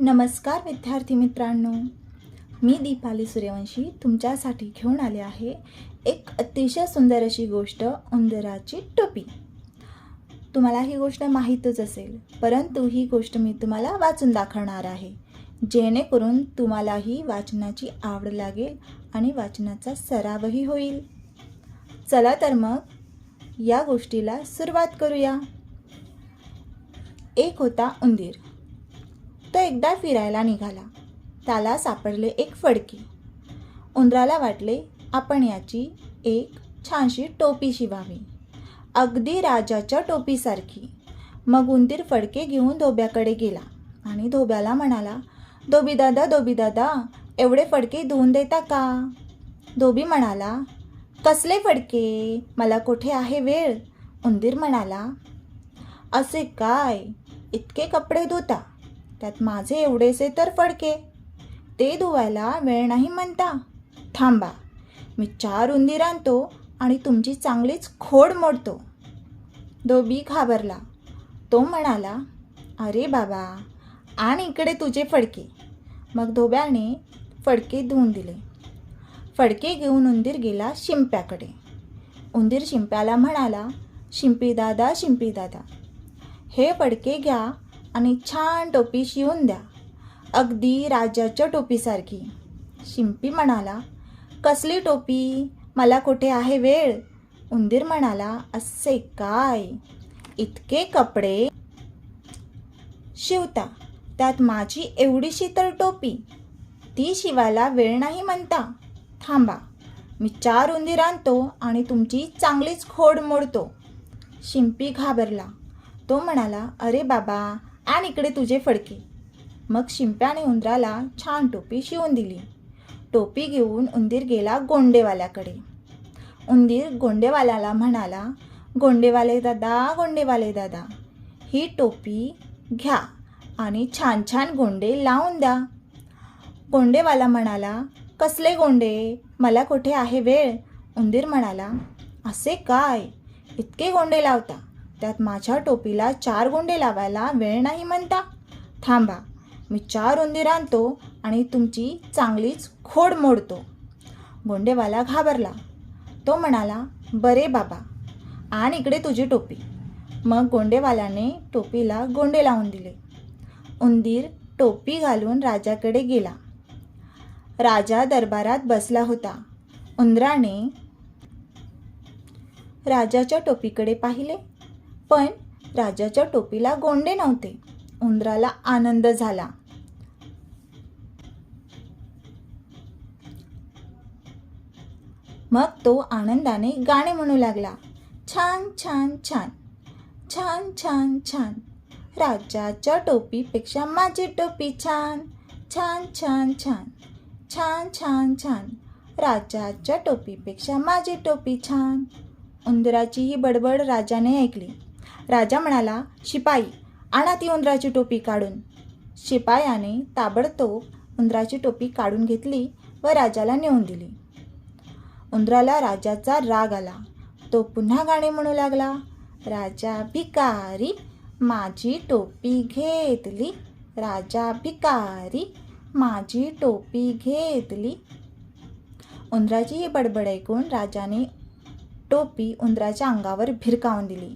नमस्कार विद्यार्थी मित्रांनो. मी दीपाली सूर्यवंशी तुमच्यासाठी घेऊन आले आहे एक अतिशय सुंदर अशी गोष्ट उंदराची टोपी. तुम्हाला ही गोष्ट माहीतच असेल परंतु ही गोष्ट मी तुम्हाला वाचून दाखवणार आहे जेणेकरून तुम्हालाही वाचनाची आवड लागेल आणि वाचनाचा सरावही होईल. चला तर मग या गोष्टीला सुरुवात करूया. एक होता उंदीर. एकदा फिरायला निघाला. त्याला सापडले एक फडकी. उंदराला वाटले आपण याची एक छानशी टोपी शिवावी. अगदी राजाच्या टोपीसारखी. मग उंदीर फडके घेऊन धोब्याकडे गेला आणि धोब्याला म्हणाला धोबीदादा धोबीदादा एवढे फडके धुवून देता का? धोबी म्हणाला कसले फडके? मला कुठे आहे वेळ? उंदीर म्हणाला असे काय? इतके कपडे धुता. त्यात माझे एवढेसे तर फडके. ते धुवायला वेळ नाही म्हणता. थांबा. मी चार उंदीर आणतो आणि तुमची चांगलीच खोड मोडतो. धोबी घाबरला. तो म्हणाला अरे बाबा आण इकडे तुझे फडके. मग धोब्याने फडके धुवून दिले. फडके घेऊन उंदीर गेला शिंप्याकडे. उंदीर शिंप्याला म्हणाला शिंपी दादा शिंपी दादा हे फडके घ्या आणि छान टोपी शिवून द्या. अगदी राजाच्या टोपीसारखी. शिंपी म्हणाला कसली टोपी? मला कुठे आहे वेळ? उंदीर म्हणाला असे काय? इतके कपडे शिवता. त्यात माझी एवढीशी तर टोपी. ती शिवायला वेळ नाही म्हणता. थांबा. मी चार उंदीर आणतो आणि तुमची चांगलीच खोड मोडतो. शिंपी घाबरला. तो म्हणाला अरे बाबा आणि इकडे तुझे फडके. मग शिंप्याने उंदराला छान टोपी शिवून दिली. टोपी घेऊन उंदीर गेला गोंडेवाल्याकडे. उंदीर गोंडेवाल्याला म्हणाला गोंडेवाले दादा गोंडेवाले दादा ही टोपी घ्या आणि छान छान गोंडे लावून द्या. गोंडेवाला म्हणाला कसले गोंडे? मला कुठे आहे वेळ? उंदीर म्हणाला असे काय? इतके गोंडे लावता. त्यात माझ्या टोपीला चार गोंडे लावायला वेळ नाही म्हणता. थांबा मी चार उंदीर आणतो आणि तुमची चांगलीच खोड मोडतो. गोंडेवाला घाबरला. तो म्हणाला बरे बाबा आण इकडे तुझी टोपी. मग गोंडेवाल्याने टोपीला गोंडे लावून दिले. उंदीर टोपी घालून राजाकडे गेला. राजा दरबारात बसला होता. उंदराने राजाच्या टोपीकडे पाहिले. पण राजाच्या टोपीला गोंडे नव्हते. उंदराला आनंद झाला. मग तो आनंदाने गाणे म्हणू लागला. छान छान छान छान छान छान. राजाच्या टोपीपेक्षा माझी टोपी छान छान छान छान छान छान छान. राजाच्या टोपीपेक्षा माझी टोपी छान. उंदराची ही बडबड राजाने ऐकली. राजा म्हणाला शिपाई आणा ती उंदराची टोपी काढून. शिपायाने ताबडतोब उंदराची टोपी काढून घेतली व राजाला नेऊन दिली. उंदराला राजाचा राग आला. तो पुन्हा गाणे म्हणू लागला राजा भिकारी माझी टोपी घेतली. राजा भिकारी माझी टोपी घेतली. उंदराची ही बडबड ऐकून राजाने टोपी उंदराच्या अंगावर भिरकावून दिली.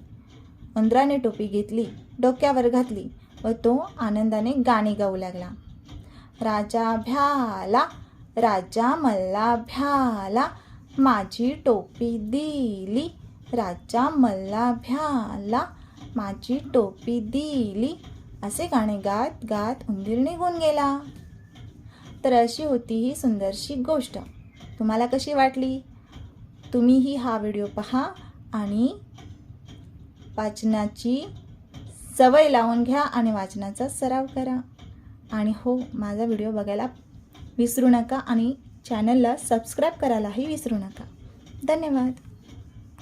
उंदराने टोपी घेतली डोक्यावर घातली व तो आनंदाने गाणी गाऊ लागला. राजा भ्याला राजा मल्ला भ्याला माझी टोपी दिली. राजा मल्ला भ्याला माझी टोपी दिली. असे गाणे गात गात उंदीर निघून गेला. तर अशी होती ही सुंदरशी गोष्ट. तुम्हाला कशी वाटली? तुम्हीही हा व्हिडिओ पहा आणि वाचनाची सवय लावून घ्या आणि वाचनाचा सराव करा. आणि हो माझा व्हिडिओ बघायला विसरू नका आणि चॅनलला सबस्क्राईब करायलाही विसरू नका. धन्यवाद.